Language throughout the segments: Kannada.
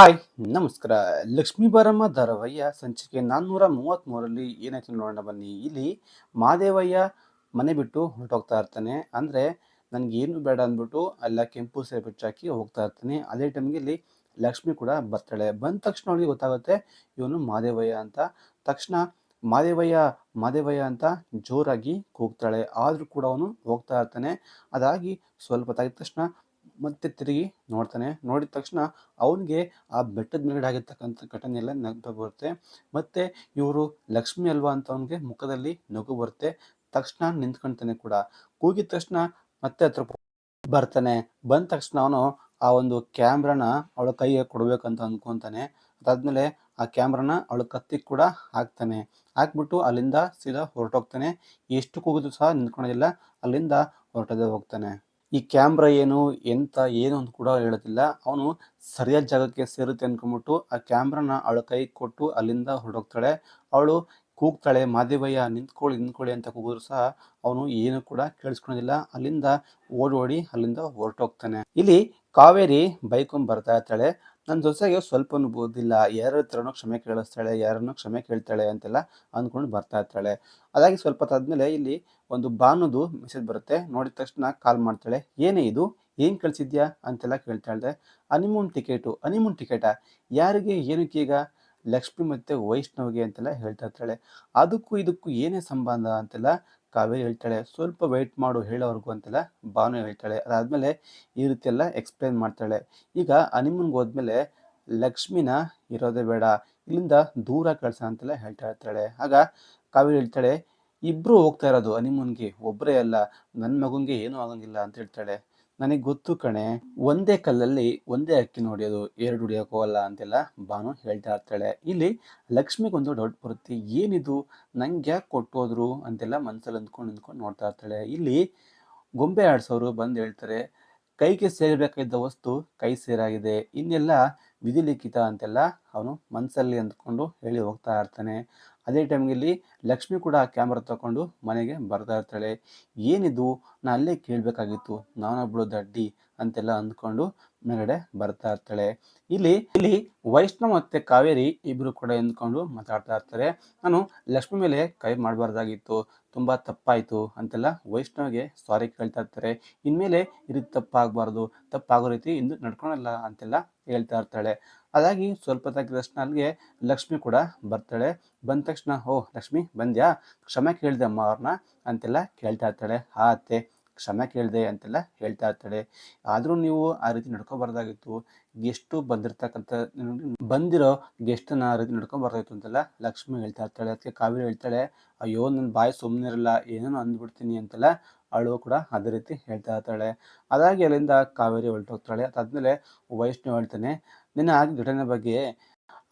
ಹಾಯ್ ನಮಸ್ಕಾರ. ಲಕ್ಷ್ಮೀ ಬಾರಮ್ಮ ಧಾರಾವಾಹಿಯ ಸಂಚಿಕೆ ನಾನ್ನೂರ ಮೂವತ್ತ್ಮೂರರಲ್ಲಿ ಏನಾಯ್ತು ನೋಡೋಣ ಬನ್ನಿ. ಇಲ್ಲಿ ಮಾದೇವಯ್ಯ ಮನೆ ಬಿಟ್ಟು ಹೊರಟೋಗ್ತಾ ಇರ್ತಾನೆ. ಅಂದರೆ ನನಗೇನು ಬೇಡ ಅಂದ್ಬಿಟ್ಟು ಅಲ್ಲ ಕೆಂಪು ಸೀರೆ ಬಿಚ್ಚಾಕಿ ಹೋಗ್ತಾ ಇರ್ತಾನೆ. ಅದೇ ಟೈಮ್ಗೆ ಇಲ್ಲಿ ಲಕ್ಷ್ಮಿ ಕೂಡ ಬರ್ತಾಳೆ. ಬಂದ ತಕ್ಷಣ ಅವಳಿಗೆ ಗೊತ್ತಾಗುತ್ತೆ, ಇವನು ಮಾದೇವಯ್ಯ ಅಂತ. ತಕ್ಷಣ ಮಾದೇವಯ್ಯ ಮಾದೇವಯ್ಯ ಅಂತ ಜೋರಾಗಿ ಕೂಗ್ತಾಳೆ. ಆದರೂ ಕೂಡ ಅವನು ಹೋಗ್ತಾ ಇರ್ತಾನೆ. ಅದಾಗಿ ಸ್ವಲ್ಪ ತಾಗಿದ ತಕ್ಷಣ ಮತ್ತೆ ತಿರುಗಿ ನೋಡ್ತಾನೆ. ನೋಡಿದ ತಕ್ಷಣ ಅವನಿಗೆ ಆ ಬೆಟ್ಟದ ಮೇಲ್ಗಡೆ ಆಗಿರ್ತಕ್ಕಂಥ ಘಟನೆ ಎಲ್ಲ ನಗು ಬರುತ್ತೆ. ಮತ್ತೆ ಇವರು ಲಕ್ಷ್ಮಿ ಅಲ್ವಾ ಅಂತ ಅವನಿಗೆ ಮುಖದಲ್ಲಿ ನಗು ಬರುತ್ತೆ. ತಕ್ಷಣ ನಿಂತ್ಕೊಳ್ತಾನೆ ಕೂಡ. ಕೂಗಿದ ತಕ್ಷಣ ಮತ್ತೆ ಹತ್ರ ಬರ್ತಾನೆ. ಬಂದ ತಕ್ಷಣ ಅವನು ಆ ಒಂದು ಕ್ಯಾಮ್ರಾನ ಅವಳ ಕೈಗೆ ಕೊಡ್ಬೇಕಂತ ಅನ್ಕೊಂತಾನೆ. ಅದಾದ್ಮೇಲೆ ಆ ಕ್ಯಾಮ್ರಾನ ಅವಳ ಕತ್ತಿಗೆ ಕೂಡ ಹಾಕ್ತಾನೆ. ಹಾಕ್ಬಿಟ್ಟು ಅಲ್ಲಿಂದ ಸೀದಾ ಹೊರಟೋಗ್ತಾನೆ. ಎಷ್ಟು ಕೂಗಿದ್ರು ಸಹ ನಿಂತ್ಕೊಳ್ಳೋದಿಲ್ಲ ಅಲ್ಲಿಂದ ಹೊರಟದೇ ಹೋಗ್ತಾನೆ. ಈ ಕ್ಯಾಮ್ರಾ ಏನು, ಎಂತ, ಏನು ಅಂತ ಕೂಡ ಹೇಳೋದಿಲ್ಲ. ಅವನು ಸರಿಯಾದ ಜಾಗಕ್ಕೆ ಸೇರುತ್ತೆ ಅನ್ಕೊಂಬಿಟ್ಟು ಆ ಕ್ಯಾಮ್ರಾನ ಅವಳ ಕೈ ಕೊಟ್ಟು ಅಲ್ಲಿಂದ ಹೊರಡೋಗ್ತಾಳೆ ಅವಳು ಕೂಗ್ತಾಳೆ, ಮಾದೇವಯ್ಯ ನಿಂತ್ಕೊಳ್ಳಿ ನಿಂತ್ಕೊಳ್ಳಿ ಅಂತ ಕೂಗಿದ್ರು ಸಹ ಅವನು ಏನು ಕೂಡ ಕೇಳಿಸ್ಕೊಳ್ಳೋದಿಲ್ಲ ಅಲ್ಲಿಂದ ಓಡಿ ಓಡಿ ಅಲ್ಲಿಂದ ಹೊರಟೋಗ್ತಾನೆ. ಇಲ್ಲಿ ಕಾವೇರಿ ಬೈಕೊಂಡ್ ಬರ್ತಾ ಇರ್ತಾಳೆ. ನನ್ನ ಜೊತೆಗೆ ಸ್ವಲ್ಪ ಬೋದಿಲ್ಲ. ಯಾರ ಹತ್ರನೂ ಕ್ಷಮೆ ಕೇಳಿಸ್ತಾಳೆ, ಯಾರನ್ನೋ ಕ್ಷಮೆ ಕೇಳ್ತಾಳೆ ಅಂತೆಲ್ಲ ಅಂದ್ಕೊಂಡು ಬರ್ತಾ ಇರ್ತಾಳೆ. ಅದಾಗಿ ಸ್ವಲ್ಪ ತದ್ಮೇಲೆ ಇಲ್ಲಿ ಒಂದು ಬಾನುದು ಮೆಸೇಜ್ ಬರುತ್ತೆ. ನೋಡಿದ ತಕ್ಷಣ ಕಾಲ್ ಮಾಡ್ತಾಳೆ. ಏನೇ ಇದು? ಏನು ಕಳಿಸಿದ್ಯಾ? ಅಂತೆಲ್ಲ ಕೇಳ್ತಾಳೆ ಹನಿಮೂನ್ ಟಿಕೆಟು ಅನಿಮೂನ್ ಟಿಕೆಟಾ? ಯಾರಿಗೆ, ಏನಕ್ಕೆ ಈಗ? ಲಕ್ಷ್ಮಿ ಮತ್ತು ವೈಷ್ಣವ್ಗೆ ಅಂತೆಲ್ಲ ಹೇಳ್ತಾ ಇರ್ತಾಳೆ. ಅದಕ್ಕೂ ಇದಕ್ಕೂ ಏನೇ ಸಂಬಂಧ? ಅಂತೆಲ್ಲ ಕಾವೇರಿ ಹೇಳ್ತಾಳೆ, ಸ್ವಲ್ಪ ವೆಯ್ಟ್ ಮಾಡು ಹೇಳೋವರೆಗೂ ಅಂತೆಲ್ಲ ಭಾನು ಹೇಳ್ತಾಳೆ. ಅದಾದಮೇಲೆ ಈ ರೀತಿ ಎಲ್ಲ ಎಕ್ಸ್ಪ್ಲೇನ್ ಮಾಡ್ತಾಳೆ. ಈಗ ಅನಿಮನ್ಗೆ ಹೋದ್ಮೇಲೆ ಲಕ್ಷ್ಮಿನ ಇರೋದೇ ಬೇಡ, ಇಲ್ಲಿಂದ ದೂರ ಕಳ್ಸ ಅಂತೆಲ್ಲ ಹೇಳ್ತಾ ಇರ್ತಾಳೆ. ಆಗ ಕಾವೇರಿ ಹೇಳ್ತಾಳೆ ಇಬ್ಬರು ಹೋಗ್ತಾ ಇರೋದು ಅನಿಮನ್ಗೆ ಒಬ್ಬರೇ ಅಲ್ಲ ನನ್ನ ಮಗನಿಗೆ ಏನೂ ಆಗಂಗಿಲ್ಲ ಅಂತ ಹೇಳ್ತಾಳೆ. ನನಗೆ ಗೊತ್ತು ಕಣೆ, ಒಂದೇ ಕಲ್ಲಲ್ಲಿ ಒಂದೇ ಅಕ್ಕಿ ನೋಡಿಯೋದು ಎರಡು ಅಲ್ಲ ಅಂತೆಲ್ಲ ಬಾನು ಹೇಳ್ತಾ ಇರ್ತಾಳೆ. ಇಲ್ಲಿ ಲಕ್ಷ್ಮಿಗೊಂದು ಡೌಟ್ ಬರುತ್ತೆ ಏನಿದು? ನಂಗೆ ಯಾಕೆ ಕೊಟ್ಟೋದ್ರು ಅಂತೆಲ್ಲ ಮನಸ್ಸಲ್ಲಿ ಅಂದ್ಕೊಂಡು ಅಂದ್ಕೊಂಡು ನೋಡ್ತಾ ಇರ್ತಾಳೆ. ಇಲ್ಲಿ ಗೊಂಬೆ ಆಡ್ಸೋರು ಬಂದು ಹೇಳ್ತಾರೆ, ಕೈಗೆ ಸೇರಬೇಕಾಗಿದ್ದ ವಸ್ತು ಕೈ ಸೇರಾಗಿದೆ. ಇನ್ನೆಲ್ಲ ವಿಧಿಲಿಖಿತ ಅಂತೆಲ್ಲ ಅವನು ಮನಸ್ಸಲ್ಲಿ ಅಂದ್ಕೊಂಡು ಹೇಳಿ ಹೋಗ್ತಾ ಇರ್ತಾನೆ. ಅದೇ ಟೈಮ್ಗೆ ಲಕ್ಷ್ಮಿ ಕೂಡ ಕ್ಯಾಮ್ರಾ ತಗೊಂಡು ಮನೆಗೆ ಬರ್ತಾ ಇರ್ತಾಳೆ. ಏನಿದು? ನಾನು ಅಲ್ಲೇ ಕೇಳಬೇಕಾಗಿತ್ತು. ನಾನೊಬ್ಬಳು ದಡ್ಡಿ. ಅಂತೆಲ್ಲ ಅಂದ್ಕೊಂಡು ಮೇಲ್ಗಡೆ ಬರ್ತಾ ಇರ್ತಾಳೆ. ಇಲ್ಲಿ ಇಲ್ಲಿ ವೈಷ್ಣವ್ ಮತ್ತೆ ಕಾವೇರಿ ಇಬ್ರು ಕೂಡ ಎಂದ್ಕೊಂಡು ಮಾತಾಡ್ತಾ ಇರ್ತಾರೆ. ನಾನು ಲಕ್ಷ್ಮಿ ಮೇಲೆ ಕೈ ಮಾಡಬಾರ್ದಾಗಿತ್ತು, ತುಂಬ ತಪ್ಪಾಯಿತು ಅಂತೆಲ್ಲ ವೈಷ್ಣವ್ಗೆ ಸಾರಿ ಕೇಳ್ತಾ ಇರ್ತಾರೆ. ಇನ್ಮೇಲೆ ಈ ರೀತಿ ತಪ್ಪಾಗಬಾರ್ದು, ತಪ್ಪಾಗೋ ರೀತಿ ಇಂದು ನಡ್ಕೊಳಲ್ಲ ಅಂತೆಲ್ಲ ಹೇಳ್ತಾ ಇರ್ತಾಳೆ. ಅದಾಗಿ ಸ್ವಲ್ಪ ತಕ್ಷಣ ಅಲ್ಲಿಗೆ ಲಕ್ಷ್ಮಿ ಕೂಡ ಬರ್ತಾಳೆ. ಬಂದ ತಕ್ಷಣ, ಓ ಲಕ್ಷ್ಮಿ ಬಂದ್ಯಾ? ಕ್ಷಮೆ ಕೇಳಿದೆ ಅಮ್ಮ ಅವ್ರನ್ನ ಅಂತೆಲ್ಲ ಕೇಳ್ತಾ ಇರ್ತಾಳೆ. ಹಾ ಅತ್ತೆ ಕ್ಷಮೆ ಕೇಳಿದೆ ಅಂತೆಲ್ಲ ಹೇಳ್ತಾ ಇರ್ತಾಳೆ. ಆದರೂ ನೀವು ಆ ರೀತಿ ನಡ್ಕೊಬಾರ್ದಾಗಿತ್ತು. ಗೆಸ್ಟು ಬಂದಿರ್ತಕ್ಕಂಥ, ಬಂದಿರೋ ಗೆಸ್ಟನ್ನ ಆ ರೀತಿ ನಡ್ಕೊಬಾರ್ದಾಗಿತ್ತು ಅಂತೆಲ್ಲ ಲಕ್ಷ್ಮಿ ಹೇಳ್ತಾ ಇರ್ತಾಳೆ. ಅದಕ್ಕೆ ಕಾವೇರಿ ಹೇಳ್ತಾಳೆ, ಅಯ್ಯೋ ನನ್ನ ಬಾಯಿ ಸುಮ್ಮನೆ ಇರಲ್ಲ ಏನೇನೋ ಅಂದ್ಬಿಡ್ತೀನಿ ಅಂತೆಲ್ಲ ಅವಳು ಕೂಡ ಅದೇ ರೀತಿ ಹೇಳ್ತಾ ಇರ್ತಾಳೆ. ಅದಾಗಿ ಅಲ್ಲಿಂದ ಕಾವೇರಿ ಹೊರಟೋಗ್ತಾಳೆ. ಅದಾದ್ಮೇಲೆ ವೈಷ್ಣವ್ ಹೇಳ್ತಾನೆ, ನಿನ್ನ ಆಗಿ ಘಟನೆ ಬಗ್ಗೆ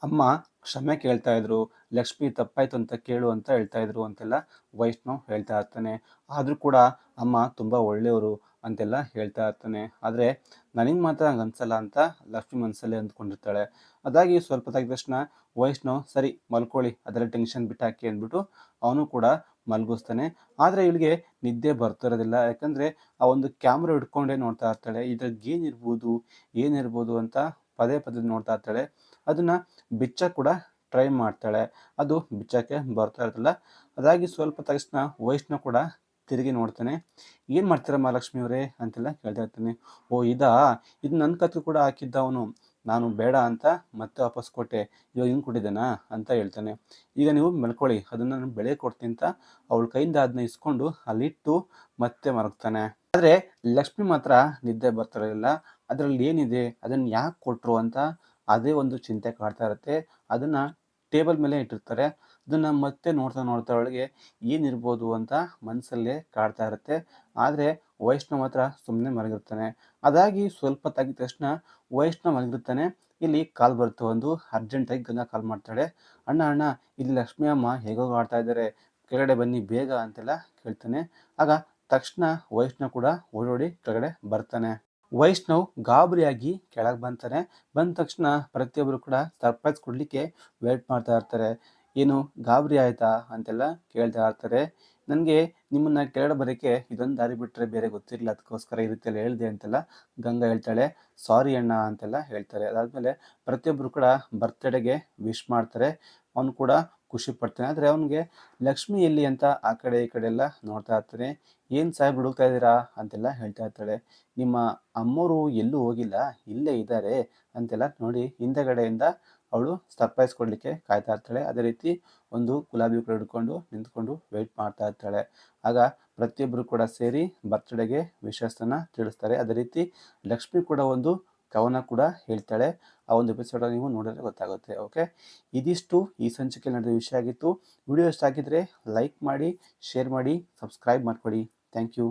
ಅಮ್ಮ ಕ್ಷಮೆ ಕೇಳ್ತಾ ಇದ್ರು, ಲಕ್ಷ್ಮಿ ತಪ್ಪಾಯ್ತು ಅಂತ ಕೇಳು ಅಂತ ಹೇಳ್ತಾ ಇದ್ರು ಅಂತೆಲ್ಲ ವೈಷ್ಣವ್ ಹೇಳ್ತಾ ಇರ್ತಾನೆ. ಆದರೂ ಕೂಡ ಅಮ್ಮ ತುಂಬ ಒಳ್ಳೆಯವರು ಅಂತೆಲ್ಲ ಹೇಳ್ತಾ ಇರ್ತಾನೆ. ಆದರೆ ನನಗೆ ಮಾತ್ರ ಹಂಗೆ ಅನ್ಸಲ್ಲ ಅಂತ ಲಕ್ಷ್ಮಿ ಮನಸ್ಸಲ್ಲಿ ಅಂದ್ಕೊಂಡಿರ್ತಾಳೆ. ಅದಾಗಿ ಸ್ವಲ್ಪ ತಾಗಿದ ತಕ್ಷಣ ವೈಷ್ಣವ್, ಸರಿ ಮಲ್ಕೊಳ್ಳಿ ಅದರ ಟೆನ್ಷನ್ ಬಿಟ್ಟಾಕಿ ಅಂದ್ಬಿಟ್ಟು ಅವನು ಕೂಡ ಮಲಗಿಸ್ತಾನೆ. ಆದರೆ ಇವಳಿಗೆ ನಿದ್ದೆ ಬರ್ತಿರೋದಿಲ್ಲ ಯಾಕಂದರೆ ಆ ಒಂದು ಕ್ಯಾಮ್ರಾ ಹಿಡ್ಕೊಂಡೇ ನೋಡ್ತಾ ಇರ್ತಾಳೆ. ಇದ್ರಾಗ ಏನಿರ್ಬೋದು ಏನಿರ್ಬೋದು ಅಂತ ಪದೇ ಪದೇ ನೋಡ್ತಾ ಇರ್ತಾಳೆ. ಅದನ್ನು ಬಿಚ್ಚ ಕೂಡ ಟ್ರೈ ಮಾಡ್ತಾಳೆ. ಅದು ಬಿಚ್ಚಕ್ಕೆ ಬರ್ತಾ ಇರ್ತಲ್ಲ ಅದಾಗಿ ಸ್ವಲ್ಪ ತಕ್ಷಣ ವಯಸ್ಸನ್ನ ಕೂಡ ತಿರುಗಿ ನೋಡ್ತಾನೆ. ಏನು ಮಾಡ್ತೀರಾ ಮಹಾಲಕ್ಷ್ಮಿ ಅವರೇ ಅಂತೆಲ್ಲ ಕೇಳ್ತಾ ಇರ್ತಾನೆ. ಓ, ಇದಾ? ಇದು ನನ್ನ ಕತ್ತು ಕೂಡ ಹಾಕಿದ್ದ ಅವನು. ನಾನು ಬೇಡ ಅಂತ ಮತ್ತೆ ವಾಪಸ್ ಕೊಟ್ಟೆ. ಇವಾಗ ಹಿಂಗೆ ಕೊಟ್ಟಿದ್ದೇನಾ ಅಂತ ಹೇಳ್ತಾನೆ. ಈಗ ನೀವು ಮೆಲ್ಕೊಳ್ಳಿ, ಅದನ್ನು ನಾನು ಬೆಳೆ ಕೊಡ್ತೀನಿ ಅಂತ ಅವಳ ಕೈಯಿಂದ ಅದನ್ನ ಇಸ್ಕೊಂಡು ಅಲ್ಲಿಟ್ಟು ಮತ್ತೆ ಮರಗ್ತಾನೆ ಆದರೆ ಲಕ್ಷ್ಮಿ ಮಾತ್ರ ನಿದ್ದೆ ಬರ್ತಾ ಇರಲಿಲ್ಲ ಅದರಲ್ಲಿ ಏನಿದೆ? ಅದನ್ನು ಯಾಕೆ ಕೊಟ್ಟರು ಅಂತ ಅದೇ ಒಂದು ಚಿಂತೆ ಕಾಡ್ತಾ ಇರುತ್ತೆ. ಅದನ್ನು ಟೇಬಲ್ ಮೇಲೆ ಇಟ್ಟಿರ್ತಾರೆ. ಅದನ್ನು ಮತ್ತೆ ನೋಡ್ತಾ ನೋಡ್ತಾ ಒಳಗೆ ಏನಿರ್ಬೋದು ಅಂತ ಮನಸ್ಸಲ್ಲೇ ಕಾಡ್ತಾ ಇರುತ್ತೆ. ಆದರೆ ವೈಷ್ಣವ ಮಾತ್ರ ಸುಮ್ಮನೆ ಮಲಗಿರ್ತಾನೆ. ಅದಾಗಿ ಸ್ವಲ್ಪ ತಾಗಿದ ತಕ್ಷಣ ವೈಷ್ಣವ್ ಮಲಗಿರ್ತಾನೆ. ಇಲ್ಲಿ ಕಾಲ್ ಬರುತ್ತೆ ಒಂದು. ಅರ್ಜೆಂಟಾಗಿ ಗಂಗಾ ಕಾಲ್ ಮಾಡ್ತಾಳೆ. ಅಣ್ಣ ಅಣ್ಣ, ಇಲ್ಲಿ ಲಕ್ಷ್ಮಿ ಅಮ್ಮ ಹೇಗೋ ಆಡ್ತಾ ಇದ್ದಾರೆ. ಕೆಳಗಡೆ ಬನ್ನಿ, ಬೇಗ ಅಂತೆಲ್ಲ ಕೇಳ್ತಾನೆ. ಆಗ ತಕ್ಷಣ ವೈಷ್ಣವ್ ಕೂಡ ಓಡೋಡಿ ಕೆಳಗಡೆ ಬರ್ತಾನೆ. ವೈಷ್ಣವ್ ಗಾಬರಿಯಾಗಿ ಕೆಳಗೆ ಬಂತಾನೆ ಬಂದ ತಕ್ಷಣ ಪ್ರತಿಯೊಬ್ಬರು ಕೂಡ ಸರ್ಪ್ರೈಸ್ ಕೊಡಲಿಕ್ಕೆ ವೇಟ್ ಮಾಡ್ತಾ ಇರ್ತಾರೆ. ಏನು ಗಾಬರಿ ಆಯಿತಾ ಅಂತೆಲ್ಲ ಕೇಳ್ತಾ ಇರ್ತಾರೆ. ನನಗೆ ನಿಮ್ಮನ್ನ ಕೆಳಗಡೆ ಬರೋಕ್ಕೆ ಇದೊಂದು ದಾರಿ ಬಿಟ್ಟರೆ ಬೇರೆ ಗೊತ್ತಿರಲಿಲ್ಲ, ಅದಕ್ಕೋಸ್ಕರ ಈ ರೀತಿಯಲ್ಲಿ ಹೇಳಿದೆ ಅಂತೆಲ್ಲ ಗಂಗಾ ಹೇಳ್ತಾಳೆ. ಸಾರಿ ಅಣ್ಣ ಅಂತೆಲ್ಲ ಹೇಳ್ತಾರೆ. ಅದಾದಮೇಲೆ ಪ್ರತಿಯೊಬ್ಬರು ಕೂಡ ಬರ್ತ್ಡೇಗೆ ವಿಶ್ ಮಾಡ್ತಾರೆ. ಅವನು ಕೂಡ ಖುಷಿ ಪಡ್ತಾನೆ. ಆದರೆ ಅವನಿಗೆ ಲಕ್ಷ್ಮಿ ಎಲ್ಲಿ ಅಂತ ಆ ಕಡೆ ಈ ಕಡೆ ಎಲ್ಲ ನೋಡ್ತಾ ಇರ್ತಾನೆ ಏನು ಸಾಹೇಬ್ ಹುಡುಕ್ತಾ ಇದ್ದೀರಾ? ಅಂತೆಲ್ಲ ಹೇಳ್ತಾ ಇರ್ತಾಳೆ. ನಿಮ್ಮ ಅಮ್ಮೋರು ಎಲ್ಲೂ ಹೋಗಿಲ್ಲ, ಇಲ್ಲೇ ಇದ್ದಾರೆ ಅಂತೆಲ್ಲ ನೋಡಿ ಹಿಂದೆಗಡೆಯಿಂದ ಅವಳು ಸರ್ಪ್ರೈಸ್ ಕೊಡಲಿಕ್ಕೆ ಕಾಯ್ತಾ ಇರ್ತಾಳೆ. ಅದೇ ರೀತಿ ಒಂದು ಗುಲಾಬಿ ಕೂಡ ಹಿಡ್ಕೊಂಡು ನಿಂತ್ಕೊಂಡು ವೆಯ್ಟ್ ಮಾಡ್ತಾ ಇರ್ತಾಳೆ. ಆಗ ಪ್ರತಿಯೊಬ್ಬರು ಕೂಡ ಸೇರಿ ಬರ್ತ್ಡೇಗೆ ವಿಶಸ್ಸನ್ನು ತಿಳಿಸ್ತಾರೆ. ಅದೇ ರೀತಿ ಲಕ್ಷ್ಮಿ ಕೂಡ ಒಂದು ಕವನ ಕೂಡ ಹೇಳ್ತಾಳೆ. ಆ ಒಂದು ಎಪಿಸೋಡ್ ನೀವು ನೋಡಿದ್ರೆ ಗೊತ್ತಾಗುತ್ತೆ. ಓಕೆ ಇದಿಷ್ಟು ಈ ಸಂಚಿಕೆ ನಡೆದ ವಿಷಯ ಆಗಿತ್ತು. ವಿಡಿಯೋ ಇಷ್ಟ ಆಗಿದ್ರೆ ಲೈಕ್ ಮಾಡಿ ಶೇರ್ ಮಾಡಿ ಸಬ್ಸ್ಕ್ರೈಬ್ ಮಾಡ್ಕೊಡಿ. Thank you